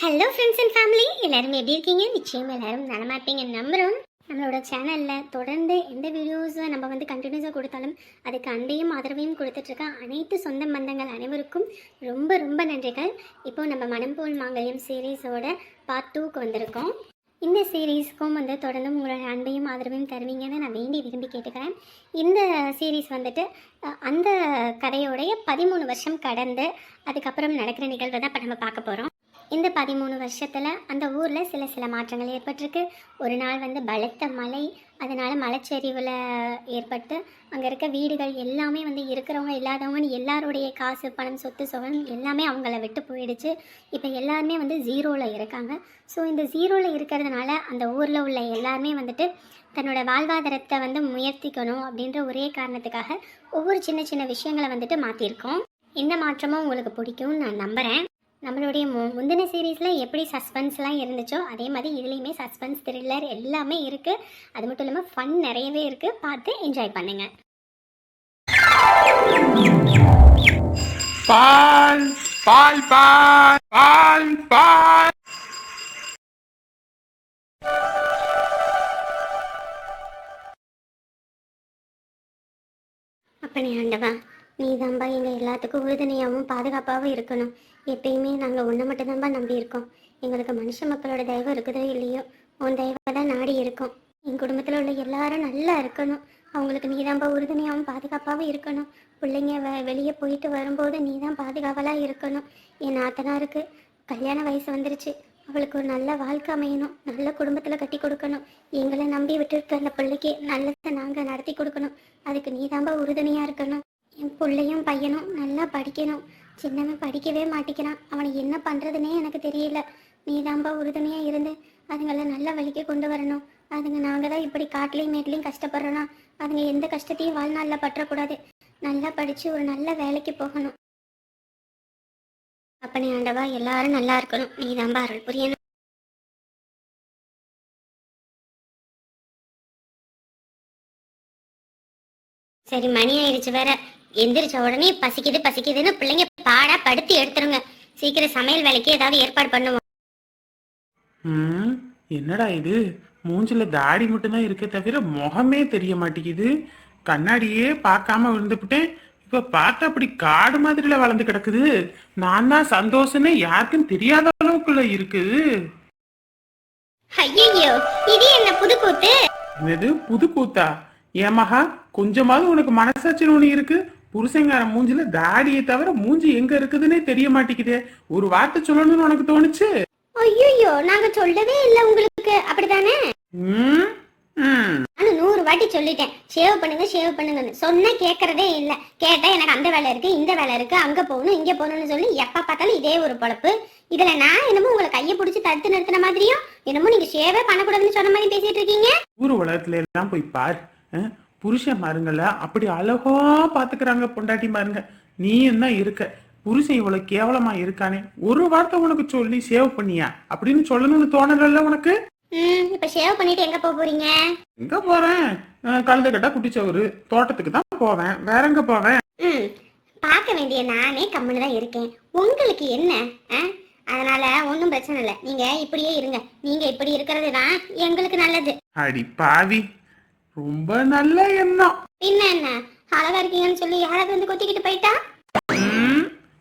Hello friends and family எல்லாரும் எப்படி இருக்கீங்க? நிச்சயம் எல்லாரும் நலமா இருப்பீங்க. நம்புகிறோம் நம்மளோட சேனலில் தொடர்ந்து எந்த வீடியோஸை நம்ம வந்து கண்டினியூஸாக கொடுத்தாலும் அதுக்கு அன்பையும் ஆதரவையும் கொடுத்துட்ருக்க அனைத்து சொந்த பந்தங்கள் அனைவருக்கும் ரொம்ப ரொம்ப நன்றிகள். இப்போ நம்ம மனம் போல் மாங்கல்யம் சீரீஸோட பார்ட் டூக்கு வந்திருக்கோம். இந்த சீரீஸ்க்கும் வந்து தொடர்ந்து உங்களோட அன்பையும் ஆதரவையும் தருவீங்கன்னு நான் வேண்டி விரும்பி கேட்டுக்கிறேன். இந்த சீரீஸ் வந்துட்டு அந்த கதையோடைய பதிமூணு வருஷம் கடந்து அதுக்கப்புறம் நடக்கிற நிகழ்வை தான் இப்போ நம்ம பார்க்க போகிறோம் இந்த பதிமூணு வருஷத்தில் அந்த ஊரில் சில சில மாற்றங்கள் ஏற்பட்டிருக்கு. ஒரு நாள் வந்து பலத்த மழை அதனால் மலைச்சரிவில் ஏற்பட்டு அங்கே இருக்க வீடுகள் எல்லாமே வந்து இருக்கிறவங்க இல்லாதவங்கன்னு எல்லாருடைய காசு பணம் சொத்து சுகம் எல்லாமே அவங்கள விட்டு போயிடுச்சு. இப்போ எல்லாருமே வந்து ஜீரோவில் இருக்காங்க. ஸோ இந்த ஜீரோவில் இருக்கிறதுனால அந்த ஊரில் உள்ள எல்லாருமே வந்துட்டு தன்னோட வாழ்வாதாரத்தை வந்து முயற்சிக்கணும் அப்படின்ற ஒரே காரணத்துக்காக ஒவ்வொரு சின்ன சின்ன விஷயங்களை வந்துட்டு மாற்றிருக்கோம் இந்த மாற்றமும் உங்களுக்கு பிடிக்கும்னு நான் நம்புகிறேன் நம்மளுடைய மு முந்தின சீரீஸில் எப்படி சஸ்பென்ஸ்லாம் இருந்துச்சோ அதே மாதிரி இதுலேயுமே சஸ்பென்ஸ் த்ரில்லர் எல்லாமே இருக்குது அது மட்டும் இல்லாமல் ஃபன் நிறையவே இருக்குது பார்த்து என்ஜாய் பண்ணுங்கள் பால் பால் பால் பால் பால். அப்பனே ஆண்டவா நீ தான்பா எங்கள் எல்லாத்துக்கும் உறுதுணையாகவும் பாதுகாப்பாகவும் இருக்கணும். எப்பயுமே நாங்கள் ஒன்றை மட்டும்தான்பா நம்பி இருக்கோம் எங்களுக்கு மனுஷ மக்களோட தயவு இருக்குதோ இல்லையோ உன் தயவை தான் நாடி இருக்கோம். என் குடும்பத்தில் உள்ள எல்லாரும் நல்லா இருக்கணும். அவங்களுக்கு நீ தான்பா உறுதுணையாகவும் பாதுகாப்பாகவும் இருக்கணும். பிள்ளைங்க வெ வெளியே போயிட்டு வரும்போது நீ தான் பாதுகாவலாக இருக்கணும். என் நாத்தனாருக்கு கல்யாண வயசு வந்துருச்சு. அவளுக்கு ஒரு நல்ல வாழ்க்கை அமையணும். நல்ல குடும்பத்தில் கட்டி கொடுக்கணும். எங்களை நம்பி விட்டுருக்க அந்த பிள்ளைக்கு நல்லதை நாங்கள் நடத்தி கொடுக்கணும். அதுக்கு நீ தான்பா உறுதுணையாக இருக்கணும். என் பிள்ளையும் பையனும் நல்லா படிக்கணும். சின்னவன் படிக்கவே மாட்டேங்கிறான் அவனை என்ன பண்ணுறதுனே எனக்கு தெரியல. நீ தான்பா உறுதுணையாக இருந்து அதுங்களை நல்ல வழிக்கு கொண்டு வரணும். அதுங்க நாங்கள் தான் இப்படி காட்டுலையும் மேட்லையும் கஷ்டப்படுறோன்னா அதுங்க எந்த கஷ்டத்தையும் வாழ்நாளில் பற்றக்கூடாது. நல்லா படித்து ஒரு நல்ல வேலைக்கு போகணும். அப்பனே ஆண்டவா எல்லாரும் நல்லா இருக்கணும். நீ தான்பா அருள் புரியணும். சரி மணி ஆயிடுச்சு வேற. எந்திரிச்ச உடனே பசிக்குது பசிக்குதுன்னு பிள்ளைங்க பாடா படுத்தி எடுத்துருங்க. சீக்கிரம் சமையல் வேலைக்கு ஏதாவது ஏற்பாடு பண்ணுவோம். ம் என்னடா இது? மூஞ்சில தாடி மட்டும்தான் இருக்கே தவிர முகமே தெரிய மாட்டேங்குது. கண்ணாடியே பார்க்காம விழுந்துவிட்டேன் இப்ப பார்த்தா அப்படி காடு மாதிரில வளர்ந்து கிடக்குது. நான் தான் சந்தோஷமே யாருக்கும் தெரியாத அளவுக்குள்ள இருக்குது ஐயோ இது என்ன புது கூத்து என்னது புது கூத்தா ஏமகா கொஞ்சமாவது உனக்கு மனசாட்சி ஒண்ணு இருக்கு. புருஷங்கார மூஞ்சில தாடியை தவிர மூஞ்சி எங்க இருக்குதுன்னே தெரிய மாட்டேங்குதே. ஒரு வார்த்தை சொல்லணும்னு உனக்கு தோணுச்சு? ஐயோ நாங்க சொல்லவே இல்ல உங்களுக்கு. அப்படிதானே நானும் நூறு வாட்டி சொல்லிட்டேன். ஷேவ் பண்ணுங்க ஷேவ் பண்ணுங்கன்னு. சொன்ன கேட்கறதே இல்ல. கேட்டா எனக்கு அந்த வேலை இருக்கு இந்த வேலை இருக்கு அங்க போகணும் இங்க போகணும்னு சொல்லி எப்ப பார்த்தாலும் இதே ஒரு பொழப்பு. இதுல நான் என்னமோ உங்களை கையை பிடிச்சி தடுத்து நிறுத்தின மாதிரியும் என்னமோ நீங்க ஷேவே பண்ணக்கூடாதுன்னு சொன்ன மாதிரி பேசிட்டு இருக்கீங்க. ஊர் உலகத்துல எல்லாம் போய் பார். புருஷன் மாருங்கள அப்படி அழகா பாத்துக்கிறாங்க பொண்டாட்டி மாருங்க. நீ என்ன இருக்க? புருஷன் இவ்வளவு கேவலமா இருக்கானே. ஒரு வார்த்தை உனக்கு சொல்லி சேவ் பண்ணியா? அப்படின்னு சொல்லணும்னு தோணல உனக்கு? இப்ப ஷேவ் பண்ணிட்டு எங்க போக போறீங்க? எங்க போறேன்? கழுத கட்டா குட்டிச்சவரு தோட்டத்துக்கு தான் போவேன். வேற எங்க போவேன்? பார்க்க வேண்டிய நானே கம்முன்னு தான் இருக்கேன். உங்களுக்கு என்ன? அதனால ஒன்றும் பிரச்சனை இல்லை. நீங்க இப்படியே இருங்க. நீங்க இப்படி இருக்கிறது தான் எங்களுக்கு நல்லது. அடி பாவி. ரொம்ப நல்ல எண்ணம். பின்ன என்ன அழகா இருக்கீங்கன்னு சொல்லி யாராவது வந்து கொத்திக்கிட்டு போயிட்டா?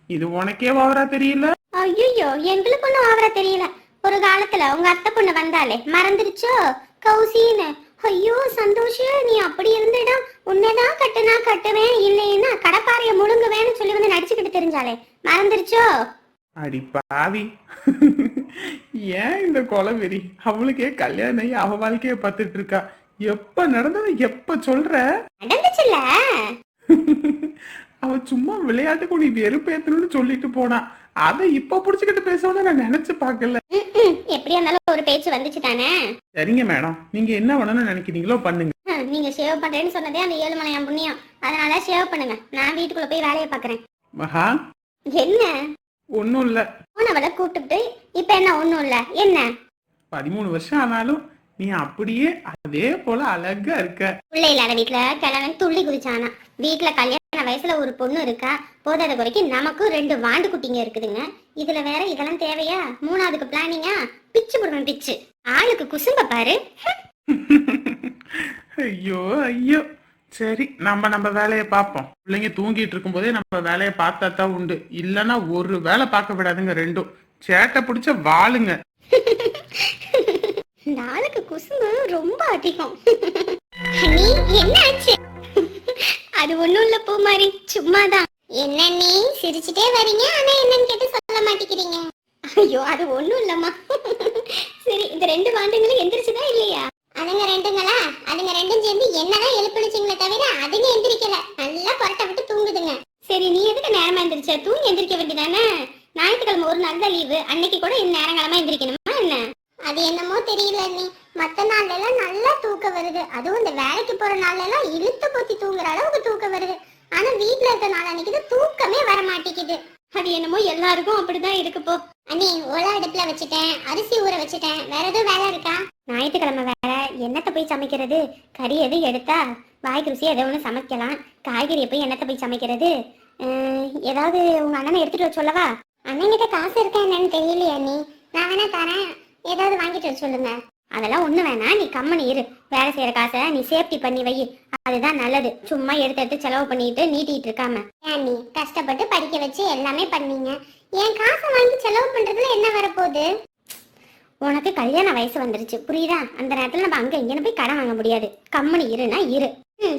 இது உனக்கே ஓவரா தெரியல? ஐயோ எங்களுக்கு ஒன்றும் ஆவர தெரியல. ஒரு காலத்துல உங்க அத்தை பொண்ணு வந்தாலே மறந்துடுச்சோ? கௌசின்னு. ஐயோ சந்தோஷ் நீ அப்படி இருந்துடா. உன்னைதான் கட்டுனா கட்டுவேன் இல்லைன்னா கடப்பாறைய முழுங்குவேன்னு சொல்லி வந்து நடிச்சுக்கிட்டு தெரிஞ்சாலே மறந்துடுச்சோ? அடி பாவி. ஏன் இந்த கொலவெறி அவளுக்கே கல்யாணம் ஆகி அவ வாழ்க்கைய பார்த்துட்டு இருக்கா. எப்ப நடந்தது எப்ப சொல்ற? நடந்துச்சுல்ல? அவ சும்மா விளையாட்டுக்கு நீ வெறுப்பேத்தணும்னு சொல்லிட்டு போனா. அதை இப்ப புடிச்சுக்கிட்டு பேசணும்னு நான் நினைச்சு பார்க்கல. ம்ம். எப்படியா இருந்தாலும் ஒரு பேச்சு வந்துச்சு தானே? சரிங்க மேடம். நீங்க என்ன பண்ணணும்னு நினைக்கிறீங்களோ பண்ணுங்க. நீங்க ஷேவ் பண்றேன்னு சொன்னதே அந்த ஏழுமலையான் புண்ணியம். அதனால ஷேவ் பண்ணுங்க. நான் வீட்டுக்குள்ள போய் வேலையை பாக்குறேன் மகா? என்ன? ஒன்னும் இல்ல. போனவளை கூப்பிட்டுட்டு இப்ப என்ன? ஒண்ணும் இல்ல. என்ன? பதிமூணு வருஷம் ஆனாலும் நீ அப்படியே அதே போல அழகா இருக்க. பிள்ளை இல்லாத வீட்டுல கிழவன் துள்ளி குதிச்சானா? வீட்டுல கல்யாண வயசுல ஒரு பொண்ணு இருக்கா? போதாத குறைக்கு நமக்கும் ரெண்டு வாண்டு குட்டிங்க இருக்குதுங்க. இதுல வேற இதெல்லாம் தேவையா? மூணாவதுக்கு பிளானிங்கா? பிச்சு போடுவேன் பிச்சு. ஆளுக்கு குசும்ப பாரு. ஐயோ ஐயோ. சரி நம்ம நம்ம வேலையை பார்ப்போம். பிள்ளைங்க தூங்கிட்டு இருக்கும்போதே நம்ம வேலையை பார்த்தா தான் உண்டு. இல்லைன்னா ஒரு வேலை பார்க்க விடாதுங்க ரெண்டும். சேட்டை பிடிச்ச வாளுங்க. இந்த ஆளுக்கு குசும்பு ரொம்ப அதிகம். நீ என்ன ஆச்சு? அது ஒண்ணும் இல்ல பூ மாதிரி சும்மாதான். என்ன நீ சிரிச்சுட்டே வரீங்க? ஆனா என்னன்னு கேட்டு சொல்ல மாட்டேங்கிறீங்க. ஐயோ அது ஒண்ணும் இல்லம்மா. சரி இந்த ரெண்டு வாண்டுங்களும் எந்திரிச்சுதா இல்லையா? அதுங்க ரெண்டுங்களா? அதுங்க ரெண்டும் சேர்ந்து என்னதான் எழுப்பிடுச்சிங்களே தவிர அதுங்க எந்திரிக்கல. நல்லா கொரட்டை விட்டு தூங்குதுங்க. சரி நீ எதுக்கு நேரமா எந்திரிச்ச? தூங்கி எந்திரிக்க வேண்டியதானே? ஞாயிற்றுக்கிழமை ஒரு நாள் தான் லீவு அன்னைக்கு கூட இந்த நேரங்காலமா எந்திரிக்கணும். அது என்னமோ தெரியல நீ மத்த நாள்ல எல்லாம் நல்லா தூக்கம் வருது. அதுவும் இந்த வேலைக்கு போற நாள்ல எல்லாம் இழுத்து பொத்தி தூங்குற அளவுக்கு தூக்கம் வருது. ஆனா வீட்ல இருக்க நாள் அன்னைக்கு தூக்கமே வர மாட்டேங்குது. அது என்னமோ எல்லாருக்கும் அப்படிதான் இருக்கு போ. அண்ணி ஒல அடுப்புல வச்சுட்டேன். அரிசி ஊற வச்சுட்டேன். வேற எதுவும் வேலை இருக்கா? ஞாயிற்றுக்கிழமை வேற என்னத்தை போய் சமைக்கிறது? கறி எது எடுத்தா? வாய்க்கு ருசி எதோ ஒன்று சமைக்கலாம். காய்கறியை போய் என்னத்தை போய் சமைக்கிறது? ஏதாவது உங்க அண்ணனை எடுத்துட்டு வர சொல்லவா? அண்ணன்கிட்ட காசு இருக்கா என்னன்னு தெரியலையா நீ நான் வேணா தரேன். ஏதாவது வாங்கிட்டு வர சொல்லுங்க. அதெல்லாம் ஒண்ணு வேணாம். நீ கம்மனி இரு. வேலை செய்யற காசை நீ சேஃப்டி பண்ணி வை. அதுதான் நல்லது. சும்மா எடுத்து எடுத்து செலவு பண்ணிட்டு நீட்டிட்டு இருக்காம. ஏன் நீ கஷ்டப்பட்டு படிக்க வச்சு எல்லாமே பண்ணீங்க? என் காசை வாங்கி செலவு பண்றதுல என்ன வரப்போகுது? உனக்கு கல்யாண வயசு வந்துருச்சு. புரியுதா? அந்த நேரத்துல நம்ம அங்க இங்கன்னு போய் கடன் வாங்க முடியாது. கம்மனி இருனா இரு.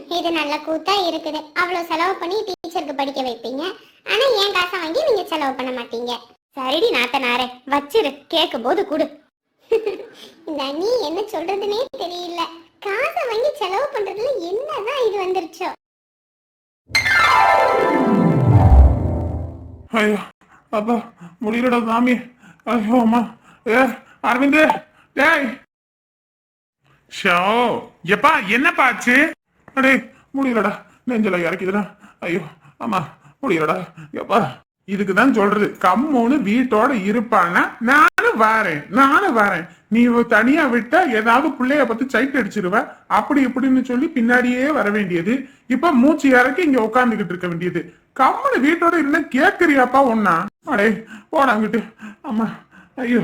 இது நல்ல கூத்தா இருக்குது. அவ்வளவு செலவு பண்ணி டீச்சருக்கு படிக்க வைப்பீங்க. ஆனா என் காசை வாங்கி நீங்க செலவு பண்ண மாட்டீங்க. சரிடி நாத்தனாரே. வச்சிரு. கேட்கும் போது கொடு. இந்த நீ என்ன சொல்றதுனே தெரியல. காசை வாங்கி செலவு பண்றதுல என்னதான் இது வந்துருச்சோ? ஐயோ அப்பா முடியலடா சாமி. ஐயோ அம்மா. ஏ அரவிந்த். டேய். ஷோ எப்பா என்னப்பா ஆச்சு? அடே முடியலடா. நெஞ்சல இறக்கிதுடா. ஐயோ ஆமா முடியலடா. எப்பா இதுக்கு தான் சொல்றது. கம்முன்னு வீட்டோட இருப்பான்னா நானும் வரேன் நானும் வரேன். நீ தனியா விட்டா ஏதாவது பிள்ளைய பத்தி சைட் அடிச்சிருவ. அப்படி இப்படின்னு சொல்லி பின்னாடியே வர வேண்டியது. இப்ப மூச்சு இறக்கி இங்க உட்காந்துக்கிட்டு இருக்க வேண்டியது. கம்மனு வீட்டோட இருந்தா கேக்குறியாப்பா ஒன்னா அடே போடாங்கிட்டு ஆமா ஐயோ.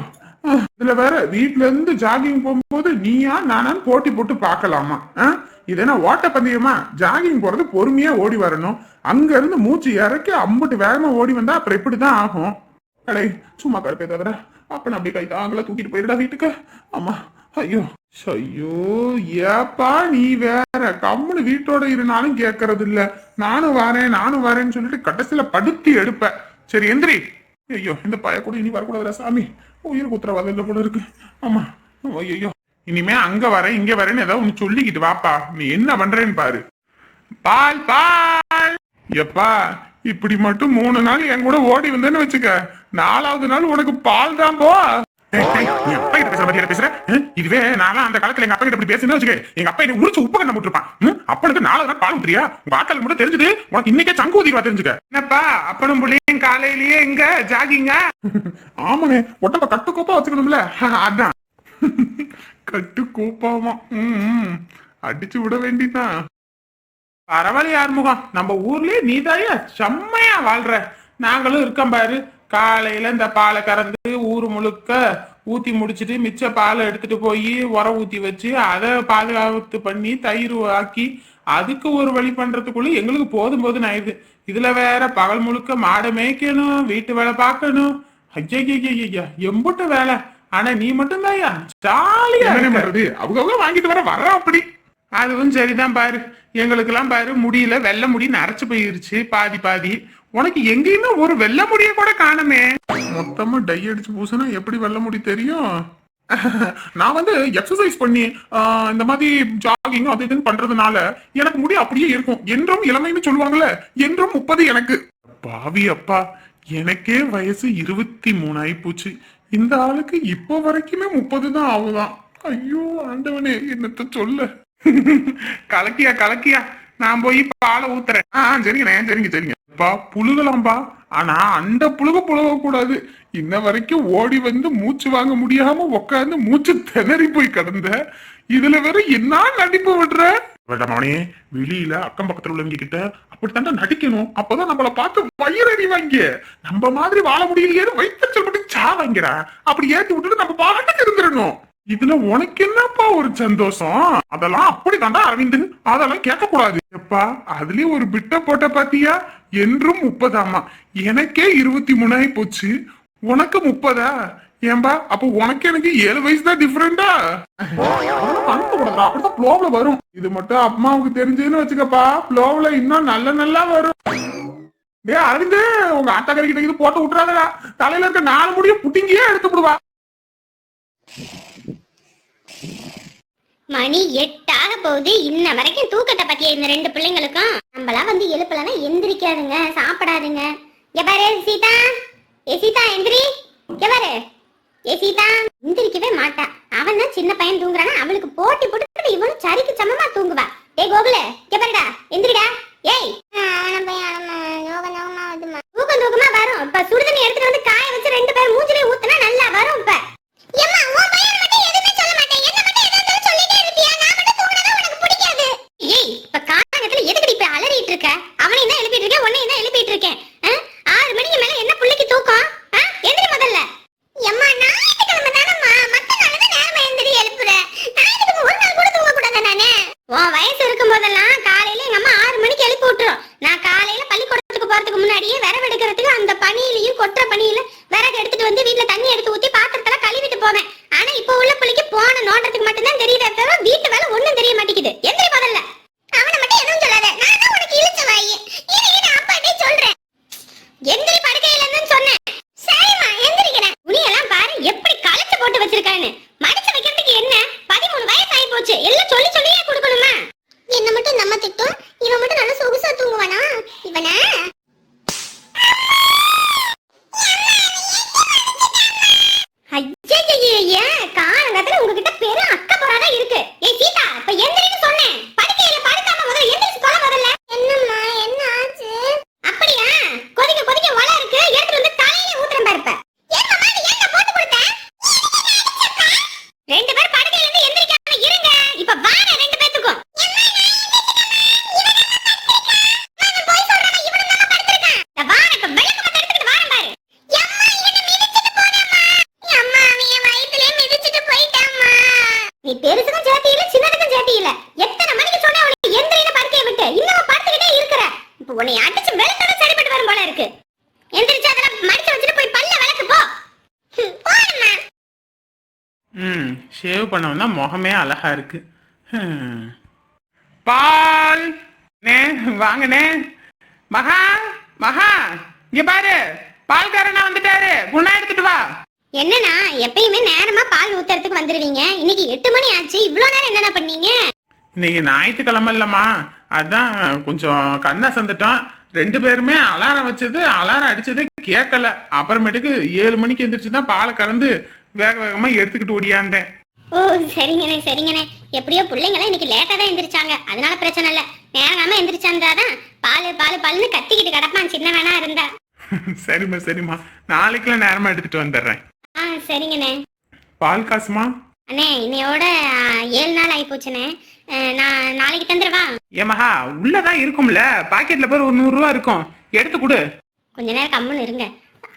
இதுல வேற வீட்ல இருந்து ஜாகிங் போகும்போது நீயா நானான்னு போட்டி போட்டு பார்க்கலாமா? அஹ்? இது என்ன ஓட்டப்பந்தயமா ஜாகிங் போறது பொறுமையா ஓடி வரணும். அங்க இருந்து மூச்சு இறக்கி அம்புட்டு வேகமா ஓடி வந்தா அப்புறம் இப்படிதான் ஆகும். அடே சும்மா கடுப்பே தவிர அப்ப அப்படி கை தாங்கள தூக்கிட்டு போயிடுடா வீட்டுக்கு. ஆமா ஐயோ ஐயோ ஏப்பா நீ வேற. கம்முனு வீட்டோட இருந்தாலும் கேட்கறது இல்ல நானும் வரேன் நானும் வரேன்னு சொல்லிட்டு கடைசியில படுத்தி எடுப்ப. சரி எந்திரி. ஐயோ இந்த பய கூட இனி வரக்கூடாதுல சாமி. உயிருக்கு உத்தரவாதம் இல்லை போல இருக்கு. ஆமா ஐயோ. இனிமே அங்க வரேன் இங்க வரேன்னு ஏதாவது ஒண்ணு சொல்லிக்கிட்டு வாப்பா. நீ என்ன பண்றேன்னு பாரு. பால் பால். எப்பா இப்படி மட்டும் மூணு நாள் என் கூட ஓடி வந்தேன்னு வச்சுக்க. நாலாவது நாள் உனக்கு பால் தான் போ. அப்பா கிட்ட பேசுற? இதுவே நான் அந்த காலத்துல எங்க அப்பா கிட்ட இப்படி பேசுன்னு வச்சுக்க. எங்க அப்பா என்ன உரிச்சு உப்பு கண்ண விட்டுருப்பான்? அப்பனுக்கு நாலாவது நாள் பால் உங்க ஆட்கள் மட்டும் தெரிஞ்சது உனக்கு இன்னைக்கே சங்கு தெரிஞ்சுக்க. என்னப்பா அப்பனும் புள்ளியும் காலையிலேயே எங்க ஜாகிங்க. ஆமாண்ணே உடம்ப கட்டுக்கோப்பா வச்சுக்கணும்ல. அதான். கட்டு கோப்பாமா. ம் அடிச்சு விட வேண்டிதான் பரவாயில்ல ஆறுமுகம். நம்ம ஊர்லயே நீதாயா செம்மையா வாழ்ற. நாங்களும் இருக்கோம் பாரு. காலையில இந்த பாலை கறந்து ஊர் முழுக்க ஊத்தி முடிச்சிட்டு மிச்ச பாலை எடுத்துட்டு போய் உர ஊத்தி வச்சு அதை பாதுகாத்து பண்ணி தயிர் ஆக்கி அதுக்கு ஒரு வழி பண்றதுக்குள்ள எங்களுக்கு போதும் போதும் ஆயிடுது. இதுல வேற பகல் முழுக்க மாடை மேய்க்கணும் வீட்டு வேலை பார்க்கணும். ஐயா எம்புட்ட வேலை. ஆனா நீ மட்டும் தாயா ஜாலியா பண்றது? அவங்க வாங்கிட்டு வர வர அப்படி. அதுவும் சரிதான் பாரு. எங்களுக்கெல்லாம் பாரு முடியல வெள்ள முடி நரைச்சு போயிருச்சு பாதி பாதி. உனக்கு எங்கேயுமே ஒரு வெள்ள முடிய கூட காணுமே. மொத்தமா டை அடிச்சு பூசினா எப்படி வெள்ள முடி தெரியும்? நான் வந்து எக்ஸசைஸ் பண்ணி ஆஹ், இந்த மாதிரி ஜாகிங் அது இதுன்னு பண்றதுனால எனக்கு முடி அப்படியே இருக்கும். என்றும் இளமைன்னு சொல்லுவாங்கல்ல என்றும் முப்பது எனக்கு. பாவி அப்பா எனக்கே வயசு இருபத்தி மூணு ஆயிப்போச்சு. இந்த ஆளுக்கு இப்போ வரைக்குமே முப்பது தான் ஆகுதான். ஐயோ ஆண்டவனே என்னத்த சொல்ல? கலக்கியா கலக்கியா. நான் போய் பாலை ஊத்துறேன். ஆ சரிங்கண்ணே சரிங்க சரிங்க. பா புழுகலாம்பா. ஆனா அந்த புழுக புழுக கூடாது இன்ன வரைக்கும் ஓடி வந்து மூச்சு வாங்க முடியாம உக்காந்து மூச்சு திணறி போய் கிடந்த. இதுல வேற என்ன நடிப்பு விடுற? வேண்டாமவனே வெளியில அக்கம் பக்கத்துல உள்ளவங்க கிட்ட அப்படித்தான் நடிக்கணும். அப்பதான் நம்மள பார்த்து வயிறறி வாங்க நம்ம மாதிரி வாழ முடியலையே வைத்தச்சல் மட்டும் சா வாங்கிறா அப்படி ஏத்தி விட்டுட்டு நம்ம பாட்டுக்கு இருந்துடணும். இதுல உனக்கு என்னப்பா ஒரு சந்தோஷம்? அதெல்லாம் அப்படி தாண்டா அரவிந்தன் அதெல்லாம் கேட்க கூடாது எப்பா அதுலயும் ஒரு பிட்ட போட்ட பாத்தியா? என்றும் முப்பதாமா எனக்கே இருபத்தி மூணாயி போச்சு. உனக்கு முப்பதா? ஏன்பா அப்ப உனக்கு எனக்கு ஏழு வயசு தான் டிஃபரெண்டா அப்படிதான் ப்ளோவ்ல வரும். இது மட்டும் அம்மாவுக்கு தெரிஞ்சதுன்னு வச்சுக்கப்பா ப்ளோவ்ல இன்னும் நல்ல நல்லா வரும். டே அரவிந்து உங்க ஆத்தாக்கறி கிட்ட இது போட்டு விட்டுறாதடா. தலையில இருக்க நாலு முடியும் புட்டிங்கியே எடுத்து விடுவா மணி எட்டாக போகுது. இன்ன வரைக்கும் தூக்கத்தை பத்திய இந்த ரெண்டு பிள்ளைங்களுக்கும்? நம்மளா வந்து எழுப்பலன்னா எந்திரிக்காதுங்க. சாப்பிடாதுங்க. இங்க சீதா. ஏ சீதா எந்திரி. இங்க ஏ சீதா. எந்திரிக்கவே மாட்டா. அவன் தான் சின்ன பையன் தூங்குறானா. அவளுக்கு போட்டி போட்டு இவனும் சரிக்கு சமமா தூங்குவா. ஏ கோகுல இங்க எந்திரிடா. முகமே அழகா இருக்கு. பால் நே வாங்கண்ணே மகா மகா இங்க பாரு. பால்காரனா வந்துட்டாரு. குணா எடுத்துட்டு வா. என்னண்ணா எப்பயுமே நேரமா பால் ஊத்துறதுக்கு வந்துருவீங்க. இன்னைக்கு எட்டு மணி ஆச்சு. இவ்வளவு நேரம் என்னண்ணா பண்ணீங்க? இன்னைக்கு ஞாயிற்றுக்கிழமை இல்லம்மா. அதான் கொஞ்சம் கண்ணை சந்துட்டோம். ரெண்டு பேருமே அலாரம் வச்சது அலாரம் அடிச்சது கேட்கல. அப்புறமேட்டுக்கு ஏழு மணிக்கு எந்திரிச்சு தான் பாலை கறந்து வேக வேகமா எடுத்துக்கிட்டு ஓடியாந்தேன். ஓ சரிங்கண்ணே சரிங்கண்ணே. எப்படியோ பிள்ளைங்களாம் இன்னைக்கு லேட்டா தான் எந்திரிச்சாங்க. அதனால பிரச்சனை இல்ல. நேரங்காம எந்திரிச்சாந்தாதான் பால் பால் பால்னு கத்திக்கிட்டு கிடப்பான். சின்ன வேணா இருந்தா. சரிம்மா சரிம்மா. நாளைக்குலாம் நேரமா எடுத்துட்டு வந்துடுறேன். ஆ சரிங்கண்ணே. பால் காசுமா? அண்ணே இன்னையோட ஏழு நாள் ஆகி போச்சுண்ணே நான் நாளைக்கு தந்துடவா? ஏமஹா உள்ளதான் இருக்கும்ல. பாக்கெட்ல பேர் ஒரு நூறு ரூபா இருக்கும். எடுத்து கொடு. கொஞ்ச நேரம் கம்முன்னு இருங்க.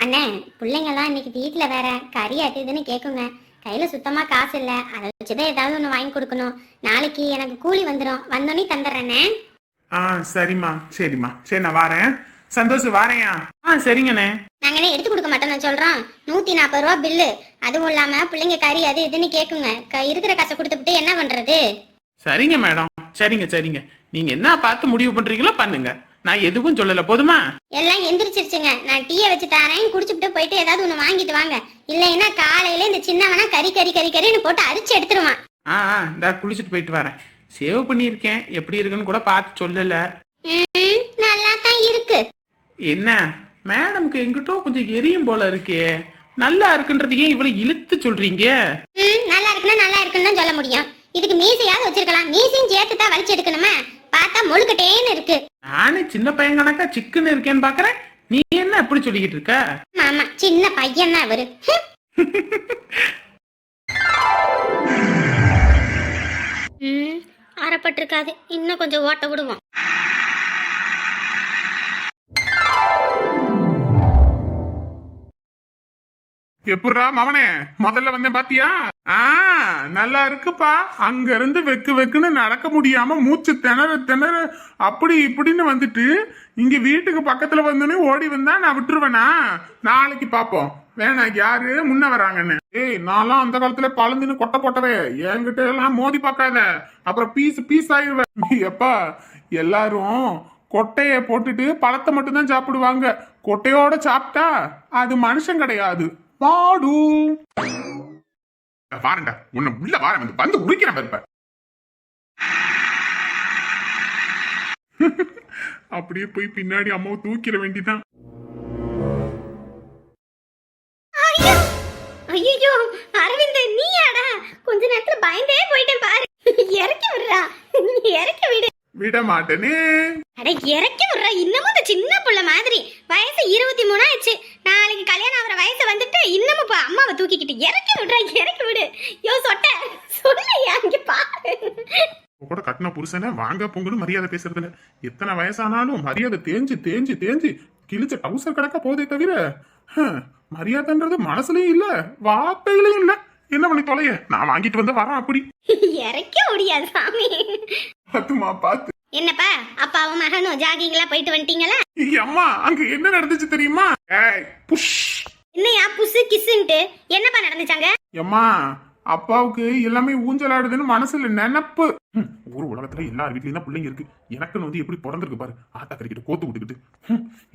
அண்ணே பிள்ளைங்கெல்லாம் இன்னைக்கு வீட்டில் வேற. கறி அது இதுன்னு கேட்குங்க கையில் சுத்தமாக காசு இல்லை. அதை வச்சுதான் ஏதாவது ஒன்று வாங்கி கொடுக்கணும். நாளைக்கு எனக்கு கூலி வந்துடும் வந்தோடனே தந்துடுறேண்ணே ஆ சரிம்மா. சரிம்மா. சரி நான் வாரேன். சந்தோஷ் வாரேயா ஆ சரிங்கண்ணே. நாங்களே எடுத்து கொடுக்க மாட்டோம்னு சொல்கிறோம் நூற்றி நாற்பது ரூபா பில்லு அதுவும் இல்லாமல் பிள்ளைங்க கறி அது இதுன்னு கேட்குங்க க இருக்கிற காசை கொடுத்துட்டு என்ன பண்ணுறது சரிங்க மேடம். சரிங்க சரிங்க. நீங்க என்ன பார்த்து முடிவு பண்றீங்களோ பண்ணுங்க. நான் எதுவும் சொல்லல. போதுமா? எல்லாம் எந்திரிச்சிருச்சுங்க. நான் டீயை வச்சு தரேன். குடிச்சுட்டு போயிட்டு ஏதாவது ஒன்று வாங்கிட்டு வாங்க. இல்லைன்னா காலையில இந்த சின்னவனா கறி கறி கறி கறின்னு போட்டு அரிச்சு எடுத்துருவான். ஆ ஆ இந்த குளிச்சுட்டு போயிட்டு வரேன். சேவ் பண்ணியிருக்கேன். எப்படி இருக்குன்னு கூட பார்த்து சொல்லல. நல்லா தான் இருக்கு. என்ன? மேடம்க்கு எங்கிட்டோ கொஞ்சம் எரியும் போல இருக்கே. நல்லா இருக்குன்றது ஏன் இவ்வளவு இழுத்து சொல்றீங்க? நல்லா இருக்குன்னா நல்லா இருக்குன்னு தான் சொல்ல முடியும். இதுக்கு மீசையாவது வச்சிருக்கலாம். மீசையும் சேர்த்து தான் வலிச்சு எடுக்கணுமா. பார்த்தா முழுக்கட்டேன்னு இருக்கு. நானே சின்ன பையன் கணக்கா சிக்குன்னு இருக்கேன்னு பாக்குறேன். நீ என்ன எப்படி சொல்லிக்கிட்டு இருக்க? ஆமா ஆமா சின்ன பையன் தான் அவரு அறப்பட்டிருக்காது. இன்னும் கொஞ்சம் ஓட்ட விடுவோம். எப்படா மவனே? முதல்ல வந்தேன் பாத்தியா? ஆ நல்லா இருக்குப்பா. அங்க இருந்து வெக்கு வெக்குன்னு நடக்க முடியாம மூச்சு திணற திணற அப்படி இப்படின்னு வந்துட்டு இங்க வீட்டுக்கு பக்கத்துல வந்தோடனே ஓடி வந்தா நான் விட்டுருவேனா? நாளைக்கு பாப்போம். வேணாம் யாரு முன்ன வராங்கன்னு. ஏய் நான்லாம் அந்த காலத்துல பழந்துன்னு கொட்டை போட்டவே என்கிட்ட எல்லாம் மோதி பார்க்காத அப்புறம் பீஸ் பீஸ் ஆயிடுவேன் எப்பா எல்லாரும் கொட்டைய போட்டுட்டு பழத்தை மட்டும்தான் சாப்பிடுவாங்க. கொட்டையோட சாப்பிட்டா அது மனுஷன் கிடையாது. மாடு வாரண்டா உன்னை உள்ள வாரம் வந்து வந்து உரிக்கிறேன் பாருப்ப அப்படியே போய் பின்னாடி அம்மாவை தூக்கிட வேண்டிதான். ஐயோ! அரவிந்த் நீயாடா? கொஞ்ச நேரத்துல பயந்தே போயிட்டேன் பாரு. இறக்கி விடுறா. இறக்கி விடு. விட மாட்டேனே அட இறக்கி விடுறா. இன்னமும் இந்த சின்ன புள்ள மாதிரி. வயசு இருபத்தி மூணு ஆயிடுச்சு. நாளைக்கு கல்யாணம் ஆகிற வயசு வந்துட்டு இன்னமும் இப்போ அம்மாவை தூக்கிக்கிட்டு இறக்கி விடுறா. இறக்கி விடு. யோ சொட்ட. சொல்லையா இங்க பாரு. கூட கட்டின புருஷனை வாங்க பொங்கலும் மரியாதை பேசுறதுல எத்தனை வயசானாலும் மரியாதை தேஞ்சு தேஞ்சு தேஞ்சு கிழிச்ச டவுசர் கணக்கா போதே தவிர மரியாதைன்றது மனசுலயும் இல்ல வார்த்தையிலயும் இல்ல. என்ன பண்ணி தொலைய? நான் வாங்கிட்டு வந்து வரேன் அப்படி. இறக்க முடியாது சாமி. பாத்துமா பாத்து. என்னப்பா அப்பாவும் மகனும் ஜாகிங்லாம் போயிட்டு வந்துட்டீங்களா? அம்மா அங்க என்ன நடந்துச்சு தெரியுமா? ஏய், புஷ். என்னையா புசு கிசுன்ட்டு. என்னப்பா நடந்துச்சாங்க? எம்மா அப்பாவுக்கு எல்லாமே ஊஞ்சலாடுதுன்னு மனசுல நினப்பு. ஒரு உலகத்துல எல்லார் வீட்லயும் தான் பிள்ளைங்க இருக்கு. எனக்குன்னு வந்து எப்படி பிறந்திருக்கு பாரு. ஆத்தா கறிக்கிட்டு கோத்து விட்டுக்கிட்டு.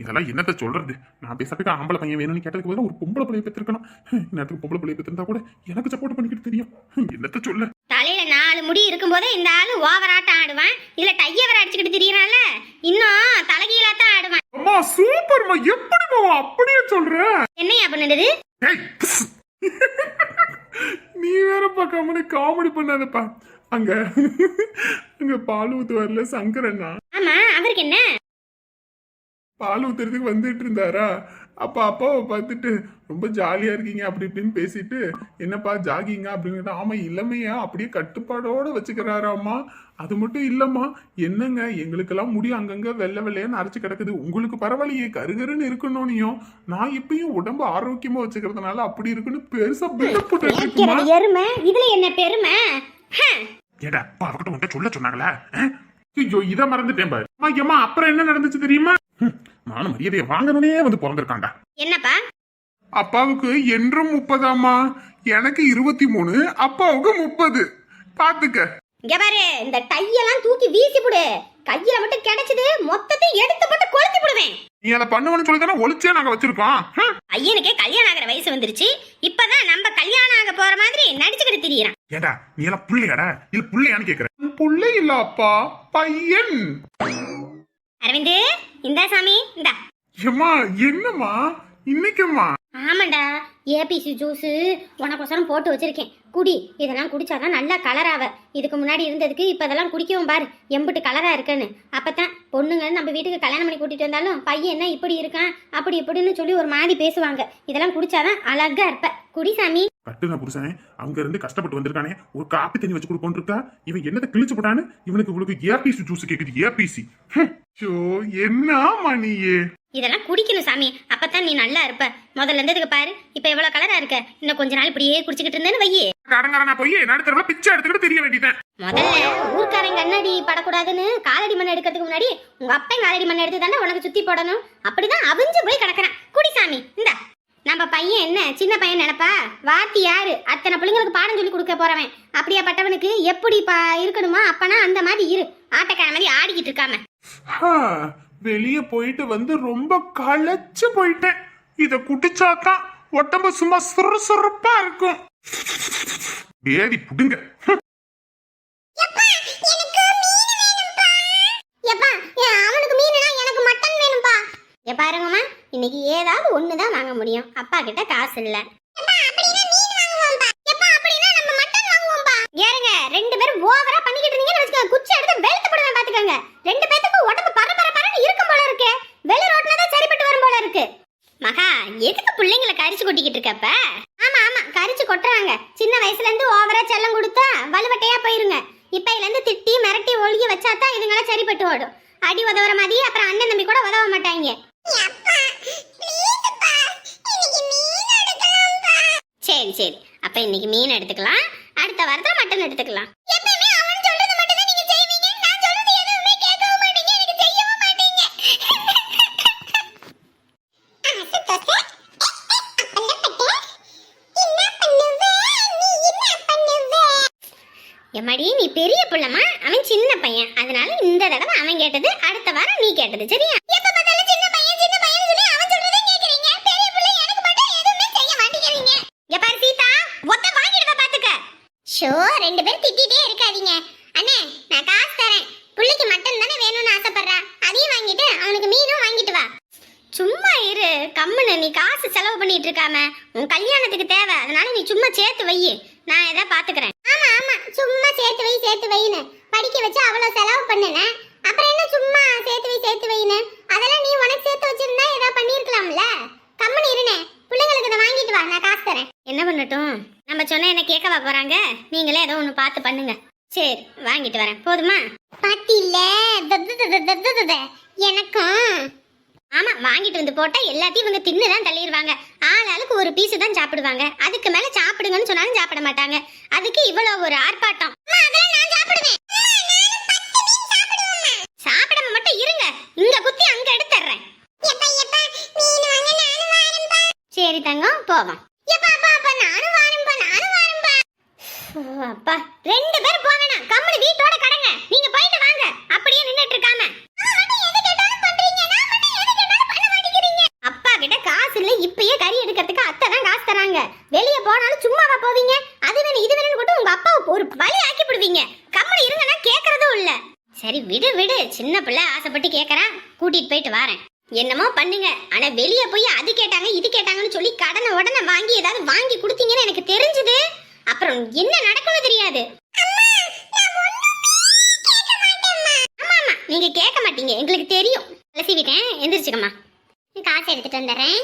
இதெல்லாம் என்னத்த சொல்றது? நான் பேசுறதுக்கு ஆம்பளை பையன் வேணும்னு கேட்டதுக்கு பதிலா ஒரு பொம்பளை பிள்ளைய பெற்றிருக்கணும் நேரத்துக்கு பொம்பளை பிள்ளைய பெற்றிருந்தா கூட எனக்கு சப்போர்ட் பண்ணிக்கிட்டு தெரியும். என்னத்த சொல்ல? தலையில நாலு முடி இருக்கும்போதே இந்த ஆளு ஓவர் ஆட்டம் ஆடுவான். இதுல டைய வர அடிச்சுக்கிட்டு திரியறான்ல. இன்னும் தலைகீழா தான் ஆடுவான். அம்மா சூப்பர்மா. எப்படிமா அப்படியே சொல்ற? என்னையா பண்ணுது. நீ வேற பார்க்காம காமெடி பண்ணாதப்பா. அங்க அங்க பால் ஊத்துவார்ல சங்கரண்ணா. ஆமா அவருக்கு என்ன? பால் ஊத்துறதுக்கு வந்துட்டு இருந்தாரா? அப்ப அப்பாவை பார்த்துட்டு ரொம்ப ஜாலியா இருக்கீங்க அப்படி இப்படின்னு பேசிட்டு என்னப்பா ஜாகிங்க அப்படிங்கிறது ஆமா இளமையா அப்படியே கட்டுப்பாடோட வச்சுக்கிறாராம்மா. அது மட்டும் இல்லம்மா என்னங்க எங்களுக்கெல்லாம் முடி அங்கங்க வெள்ளை வெள்ளையான்னு அரைச்சு கிடக்குது. உங்களுக்கு பரவாயில்லையே கருகருன்னு இருக்கணும்னையும். நான் இப்பயும் உடம்பு ஆரோக்கியமா வச்சுக்கிறதுனால அப்படி இருக்குன்னு பெருசா பில்டப் போட்டு இதுல என்ன பெருமை. ஏடா அப்பா அவகிட்ட உன்கிட்ட சொல்ல சொன்னாங்களா? ஐயோ இத மறந்துட்டேன் பாரு. அம்மா, அப்புறம் என்ன நடந்துச்சு தெரியுமா? நானும் மரியாதையை வாங்கணும்னே வந்து பிறந்திருக்காண்டா என்னப்பா? அப்பாவுக்கு என்றும் முப்பதாம்மா. எனக்கு இருபத்தி மூணு அப்பாவுக்கு முப்பது. பாத்துக்க. இங்க பாரு இந்த டையெல்லாம் தூக்கி வீசி போடு. கையில மட்டும் கிடைச்சது மொத்தத்தையும் எடுத்து போட்டு கொளுத்தி போடுவேன். நீ அதை பண்ணுவேன்னு சொல்லி தானே ஒளிச்சே நாங்க வச்சிருக்கோம். ஹம். பையனுக்கே கல்யாணம் ஆகிற வயசு வந்துருச்சு. இப்பதான் நம்ம கல்யாணம் ஆக போற மாதிரி நடிச்சுக்கிட்டு திரியறான். ஏடா நீ எல்லாம் புள்ளையாடா? இல்ல புள்ளையான்னு கேக்குறேன் புள்ளை இல்ல அப்பா பையன். அரவிந்து இந்தா சாமி இந்தா. ஏம்மா என்னம்மா? இன்னைக்குமா ஆமாண்டா ஏபிசி ஜூஸு உனக்கொசரம் போட்டு வச்சிருக்கேன். குடி இதெல்லாம் குடிச்சாதான் நல்லா கலராவ இதுக்கு முன்னாடி இருந்ததுக்கு இப்போ இதெல்லாம் குடிக்கவும் பாரு எம்பிட்டு கலரா இருக்குன்னு. அப்பதான் பொண்ணுங்க நம்ம வீட்டுக்கு கல்யாணம் பண்ணி கூட்டிட்டு வந்தாலும் பையன் என்ன இப்படி இருக்கான் அப்படி இப்படின்னு சொல்லி ஒரு மாதிரி பேசுவாங்க. இதெல்லாம் குடிச்சாதான் அழகா இருப்ப. குடி சாமி. கட்டுன புருஷனே அங்க இருந்து கஷ்டப்பட்டு வந்திருக்கானே ஒரு காப்பி தண்ணி வச்சு கொடுக்கணும் இருக்கா? இவன் என்னத்தை கிழிச்சு போட்டான்னு? இவனுக்கு இவனுக்கு ஏபிசி ஜூஸ் கேக்குது ஏபிசி என்ன மணியே? இதெல்லாம் குடிக்கணும் சாமி. அப்பதான் நீ நல்லா இருப்ப. முதல்ல இருந்ததுக்கு பாரு இப்ப எவ்வளவு கலரா இருக்க? இன்னும் கொஞ்ச நாள் இப்படியே குடிச்சுக்கிட்டு இருந்தேன்னு வையே. கடங்காரனா போய் நடுத்தரவுல பிச்சை எடுத்துக்கிட்டு தெரிய வேண்டியதான் முதல்ல ஊர்க்காரன் கண்ணாடி படக்கூடாதுன்னு காலடி மண் எடுக்கிறதுக்கு முன்னாடி உங்க அப்பன் காலடி மண் எடுத்து தானே உனக்கு சுத்தி போடணும்? அப்படிதான் அவிஞ்சு போய் கிடக்குறான். குடிசாமி இந்த. நம்ம பையன் என்ன? சின்ன பையன் நினைப்பா? வாத்தி யாரு? அத்தனை பிள்ளைங்களுக்கு பாடம் சொல்லி கொடுக்க போறவன். அப்படியாப்பட்டவனுக்கு எப்படி பா இருக்கணுமோ அப்பனா அந்த மாதிரி இரு. ஆட்டக்கார மாதிரி ஆடிக்கிட்டு இருக்காம. வெளிய போயிட்டு வந்து ரொம்ப களைச்சு போயிட்டேன். இத குடிச்சாதான் உடம்பு சும்மா சுறுசுறுப்பா இருக்கும். பேதி புடுங்க. எப்பா அவனுக்கு மீனுனா எனக்கு மட்டன் வேணும்பா. பாருங்கம்மா. இன்னைக்கு ஏதாவது ஒன்று தான் வாங்க முடியும். அப்பா கிட்ட காசு இல்லை. ஏறுங்க. ரெண்டு பேரும் ஓவரா பண்ணிக்கிட்டு இருந்தீங்கன்னு வச்சுக்கோங்க. குச்சி எடுத்து வெளுத்து போடுவேன் பாத்துக்கோங்க. ரெண்டு பேத்துக்கும் உடம்பு பர பர பரன்னு இருக்கும் போல இருக்கு. வெளி ரோட்ல தான் சரிப்பட்டு வரும் போல இருக்கு. மகா எதுக்கு பிள்ளைங்களை கரிச்சு கொட்டிக்கிட்டு இருக்கப்ப? ஆமா ஆமா. கரிச்சு கொட்டுறாங்க. சின்ன வயசுல இருந்து ஓவரா செல்லம் கொடுத்தா வலுவட்டையா போயிருங்க. இப்பையில இருந்து திட்டி மிரட்டி ஒழுகி வச்சா தான் இதுங்களாம் சரிப்பட்டு ஓடும். அடி உதவுற மாதிரி அப்புறம் அண்ணன் தம்பி கூட உதவ மாட்டாங்க. அப்ப இன்னைக்கு மீன் எடுத்துக்கலாம். அடுத்த வாரத்துல மட்டன் எடுத்துக்கலாம். எப்பயுமே அவன் சொல்றது மட்டும் தான் நீங்க செய்வீங்க. நான் சொல்றது எதுவுமே கேட்கவும் மாட்டீங்க. எனக்கு செய்யவும் மாட்டீங்க. எம்மாடி நீ பெரிய புள்ளமா அவன் சின்ன பையன். அதனால இந்த தடவை அவன் கேட்டது அடுத்த வாரம் நீ கேட்டது சரியா எப்ப பார்த்தாலும் சின்ன பையன் சின்ன பையன் சொல்லி அவன் சொல்றதே கேக்குறீங்க பெரிய புள்ள எனக்கு மட்டும் எதுவுமே செய்ய மாட்டேங்கிறீங்க இங்க பாரு சீதா ஒத்த வாங்கிடுவ பாத்துக்க ஷோ ரெண்டு பேரும் திட்டிட்டே இருக்காதீங்க அண்ணே நான் காசு தரேன் புள்ளைக்கு மட்டன் தானே வேணும்னு ஆசைப்படுறா அதையும் வாங்கிட்டு அவனுக்கு மீனும் வாங்கிட்டு வா சும்மா இரு கம்முன்னு நீ காசு செலவு பண்ணிட்டு இருக்காம உன் கல்யாணத்துக்கு தேவை அதனால நீ சும்மா சேர்த்து வை நான் எதை பாத்துக்கிறேன். ஆமா ஆமா. சும்மா சேர்த்து வை சேர்த்து வைன்னு படிக்க வச்சு அவ்வளவு செலவு பண்ணுன. அப்புறம் என்ன சும்மா சேர்த்து வை சேர்த்து வைன்னு அதெல்லாம் நீ உனக்கு சேர்த்து வச்சிருந்தா ஏதாவது பண்ணிருக்கலாம்ல. கம்முன்னு இருனே. பிள்ளைங்களுக்கு இதை வாங்கிட்டு வா நான் காசு தரேன். என்ன பண்ணட்டும்? நம்ம சொன்ன என்ன கேட்கவா போறாங்க? நீங்களே ஏதோ ஒன்று பார்த்து பண்ணுங்க. சரி வாங்கிட்டு வரேன். போதுமா? பாத்தி இல்ல எனக்கும் ஆமா வாங்கிட்டு வந்து போட்டா எல்லாத்தையும் இவங்க தின்னு தான் தள்ளிடுவாங்க. ஆளாளுக்கு ஒரு பீஸ் தான் சாப்பிடுவாங்க. அதுக்கு மேல சாப்பிடுங்கன்னு சொன்னாலும் சாப்பிட மாட்டாங்க. அதுக்கு இவ்வளவு ஒரு ஆர்ப்பாட்டம். சாப்பிடாம மட்டும் இருங்க. இங்க குத்தி அங்க எடுத்துறேன் சரி தங்கம் போவோம். அப்பா. ரெண்டு பேரும் போவேனா கம்முனு வீட்டோட கடங்க. நீங்க போயிட்டு வாங்க. அப்படியே நின்னுட்டு இருக்காம அப்பா கிட்ட காசு இல்லை இப்பயே கறி எடுக்கிறதுக்கு அத்தை தான் காசு தராங்க. வெளியே போனாலும் சும்மாவா போவீங்க? அது வேணும் இது வேணும் கூட உங்க அப்பாவை ஒரு வழி ஆக்கி விடுவீங்க கம்முனு இருங்கன்னா கேட்கறதும் இல்ல. சரி விடு விடு. சின்ன பிள்ளை ஆசைப்பட்டு கேட்கறேன் கூட்டிட்டு போயிட்டு வரேன். என்னமோ பண்ணுங்க. ஆனா வெளியே போய் அது கேட்டாங்க இது கேட்டாங்கன்னு சொல்லி கடனை உடனே வாங்கி ஏதாவது வாங்கி கொடுத்தீங்கன்னு எனக்கு தெரிஞ்சது. அப்புறம் என்ன நடக்கும்னு தெரியாது. நீங்க கேட்க மாட்டீங்க. எங்களுக்கு தெரியும். அலசி விட்டேன். எந்திரிச்சுக்கம்மா. காசு எடுத்துட்டு வந்துடுறேன்.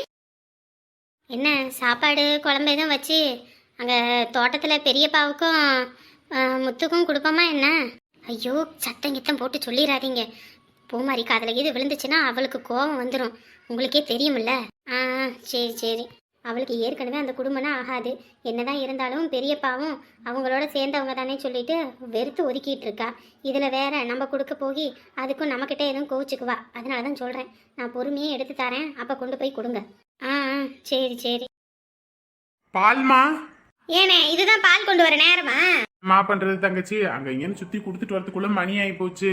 என்ன சாப்பாடு குழம்பு எதுவும் வச்சு அங்கே தோட்டத்தில் பெரியப்பாவுக்கும் முத்துக்கும் கொடுப்போமா என்ன? ஐயோ சத்தம் கித்தம் போட்டு சொல்லிடாதீங்க பூமாரி காதில் இது விழுந்துச்சுன்னா அவளுக்கு கோபம் வந்துடும் உங்களுக்கே தெரியுமில்ல ஆ சரி சரி. அவளுக்கு ஏற்கனவே அந்த குடும்பம்னா ஆகாது. என்னதான் இருந்தாலும் பெரியப்பாவும் அவங்களோட சேர்ந்தவங்க தானே சொல்லிட்டு வெறுத்து ஒதுக்கிட்டு இருக்கா. இதில் வேற நம்ம கொடுக்க போய் அதுக்கும் நம்மக்கிட்ட எதுவும் கோவிச்சுக்குவா. அதனால தான் சொல்கிறேன் நான் பொறுமையே எடுத்து தரேன். அப்போ கொண்டு போய் கொடுங்க. சரி சரி. பால்மா? ஏனே இதுதான் பால் கொண்டு வர நேரமா? மா பண்றது தங்கச்சி அங்க இங்கன்னு சுத்தி கொடுத்துட்டு வரதுக்குள்ள மணி ஆகி போச்சு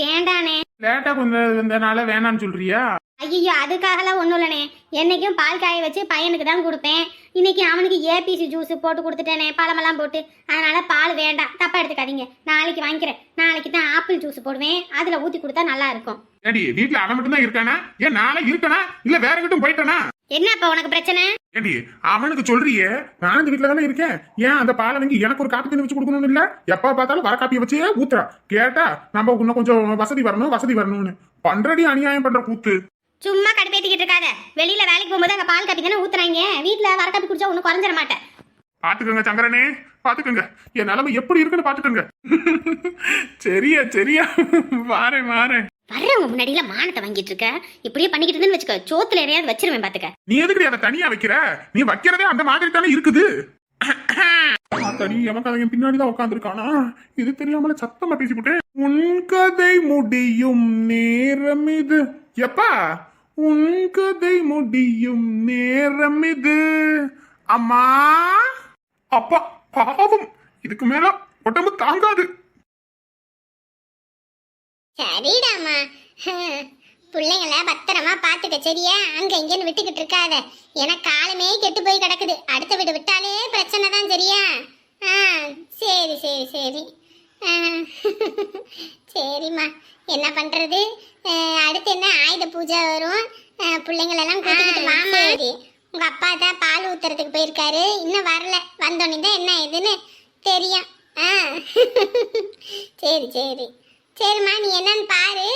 வேண்டானே. லேட்டா கொஞ்சம் வந்தனால வேணாம்னு சொல்றியா? ஐயோ அதுக்காகலாம் ஒன்றும் இல்லைண்ணே என்னைக்கும் பால் காய வச்சு பையனுக்கு தான் கொடுப்பேன். இன்னைக்கு அவனுக்கு ஏபிசி ஜூஸ் போட்டு கொடுத்துட்டேனே பழமெல்லாம் போட்டு. அதனால பால் வேண்டாம். தப்பா எடுத்துக்காதீங்க. நாளைக்கு வாங்கிக்கிறேன். நாளைக்கு தான் ஆப்பிள் ஜூஸ் போடுவேன். அதில் ஊற்றி கொடுத்தா நல்லா இருக்கும். ஏடி வீட்டுல அவன் மட்டும் தான் இருக்கானா? ஏன் நானே இருக்கனா? இல்ல வேற எங்கிட்டும் போயிட்டானா? என்ன அப்போ உனக்கு பிரச்சனை? ஏடி அவனுக்கு சொல்றியே நான் இந்த வீட்டுல தானே இருக்கேன். ஏன் அந்த பாலை வாங்கி எனக்கு ஒரு காப்பி தண்ணி வச்சு கொடுக்கணும்னு இல்ல? எப்ப பார்த்தாலும் வர காப்பியை வச்சே ஊத்துறா. கேட்டா நம்ம இன்னும் கொஞ்சம் வசதி வரணும் வசதி வரணும்னு. பண்றடி அநியாயம் பண்ற கூத்து. சும்மா கடுப்பேத்திக்கிட்டு இருக்காத. வெளியில வேலைக்கு போகும்போது அங்கே பால் காப்பி தானே ஊத்துறாங்க. வீட்டில் வர காப்பி குடிச்சா ஒன்றும் குறைஞ்சிட மாட்டேன். பாத்துக்கோங்க சங்கரனே பாத்துக்கோங்க. என் நிலைமை எப்படி இருக்குன்னு பாத்துக்கோங்க. சரியா சரியா. வாரேன் வாரேன். வர்றவங்க முன்னாடியில மானத்தை வாங்கிட்டு இருக்க? இப்படியே பண்ணிக்கிட்டு இருந்தேன்னு வச்சுக்க சோத்துல எதையாவது வச்சிருவேன் பாத்துக்க. நீ எதுக்கு அதை தனியா வைக்கிற? நீ வைக்கிறதே அந்த மாதிரி தானே இருக்குது. தனி எமக்காதவன் பின்னாடி தான் உட்காந்துருக்கானா இது தெரியாமல சத்தமா பேசிவிட்டேன். உன் கதை முடியும் நேரம் இது. எப்பா? உன் கதை முடியும் நேரம் இது. அம்மா! அப்பா பாவம். இதுக்கு மேல உடம்பு தாங்காது. சரிடாமா. பிள்ளைங்கள பத்திரமா பாத்துக்க சரியா? அங்க இங்கன்னு விட்டுக்கிட்டு இருக்காத. எனக்கு காலமே கெட்டு போய் கிடக்குது. அடுத்த வீடு விட்டாலே பிரச்சனை தான் சரியா? ஆ சரி சரி சரி. சரிம்மா. என்ன பண்றது? அஹ், அடுத்து என்ன ஆயுத பூஜை வரும்? பிள்ளைங்களெல்லாம் கூட்டிக்கிட்டு மாமா உங்க அப்பா தான் பால் ஊத்துறதுக்கு போயிருக்காரு. இன்னும் வரல. வந்தோடனே தான் என்ன ஏதுன்னு தெரியும். ஆ சரி சரி. சரிம்மா நீ என்னன்னு பாரு.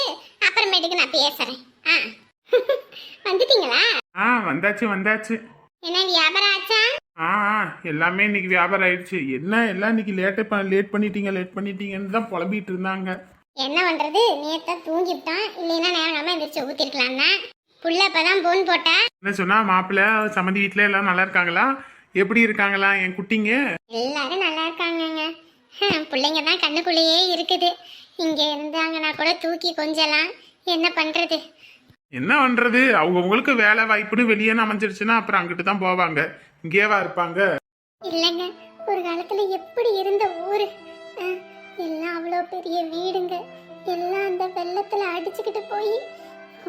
அப்புறமேட்டுக்கு நான் பேசுறேன். ஆ. வந்துட்டீங்களா? ஆ வந்தாச்சு வந்தாச்சு. என்ன வியாபாரம் ஆச்சா? ஆ ஆ, எல்லாமே இன்னைக்கு வியாபாரம் ஆயிடுச்சு. என்ன எல்லாம் இன்னைக்கு லேட்டே லேட் பண்ணிட்டீங்க லேட் பண்ணிட்டீங்கன்னு தான் புலம்பிட்டு இருந்தாங்க. என்ன பண்றது? நேத்தா தூங்கிவிட்டான் இல்லைன்னா நேரம் எந்திரிச்சு ஊத்திருக்கலாம் தான் புள்ள அப்பதான் போன் போட்டா. என்ன சொன்னா மாப்பிள்ளை சம்மந்தி வீட்டில் எல்லாம் நல்லா இருக்காங்களா? எப்படி இருக்காங்களா என் குட்டிங்க? எல்லாரும் நல்லா இருக்காங்கங்க. ஹம், பிள்ளைங்க தான் கண்ணுக்குள்ளேயே இருக்குது. இங்க இருந்தாங்கன்னா கூட தூக்கி கொஞ்சலாம். என்ன பண்றது? என்ன பண்றது? அவங்கவுங்களுக்கு வேலை வாய்ப்புன்னு வெளியே அமைஞ்சிருச்சுன்னா அப்புறம் அங்கிட்டு தான் போவாங்க. இங்கேவா இருப்பாங்க? இல்லைங்க. ஒரு காலத்துல எப்படி இருந்த ஊரு? எல்லாம் அவ்வளோ பெரிய வீடுங்க. எல்லாம் அந்த வெள்ளத்துல அடிச்சுக்கிட்டு போய்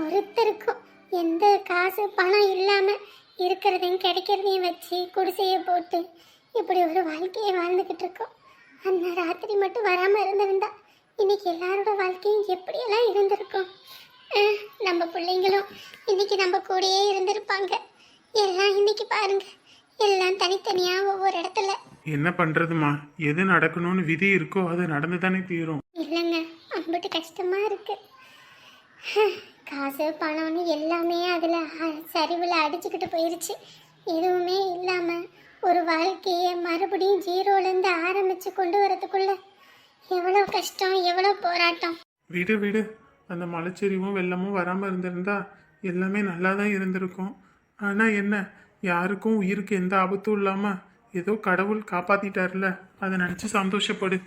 ஒருத்தருக்கும் எந்த காசு பணம் இல்லாம இருக்கிறதையும் கிடைக்கிறதையும் வச்சு குடிசையை போட்டு இப்படி ஒரு வாழ்க்கையை வாழ்ந்துக்கிட்டு இருக்கோம். அந்த ராத்திரி மட்டும் வராம இருந்திருந்தா இன்னைக்கு எல்லாரோட வாழ்க்கையும் எப்படியெல்லாம் இருந்திருக்கும்? நம்ம பிள்ளைங்களும் இன்னைக்கு நம்ம கூடயே இருந்திருப்பாங்க. எல்லாம் இன்னைக்கு பாருங்க. எல்லாம் தனித்தனியா ஒவ்வொரு இடத்துல. என்ன பண்றதுமா? எது நடக்கணும்னு விதி இருக்கோ அது நடந்து தானே தீரும். இல்லைங்க அம்பிட்டு கஷ்டமா இருக்கு. காசு பணம்னு எல்லாமே அதில் சரிவில் அடிச்சுக்கிட்டு போயிருச்சு. எதுவுமே இல்லாமல் ஒரு வாழ்க்கையை மறுபடியும் ஜீரோலேருந்து ஆரம்பித்து கொண்டு வரதுக்குள்ள எவ்வளோ கஷ்டம் எவ்வளோ போராட்டம். விடு விடு. அந்த மலைச்சரிவும் வெள்ளமும் வராம இருந்திருந்தா எல்லாமே நல்லா தான் இருந்திருக்கும். ஆனா என்ன? யாருக்கும் உயிருக்கு எந்த ஆபத்தும் இல்லாம ஏதோ கடவுள் காப்பாத்திட்டார்ல. அதை நினைச்சு சந்தோஷப்படு.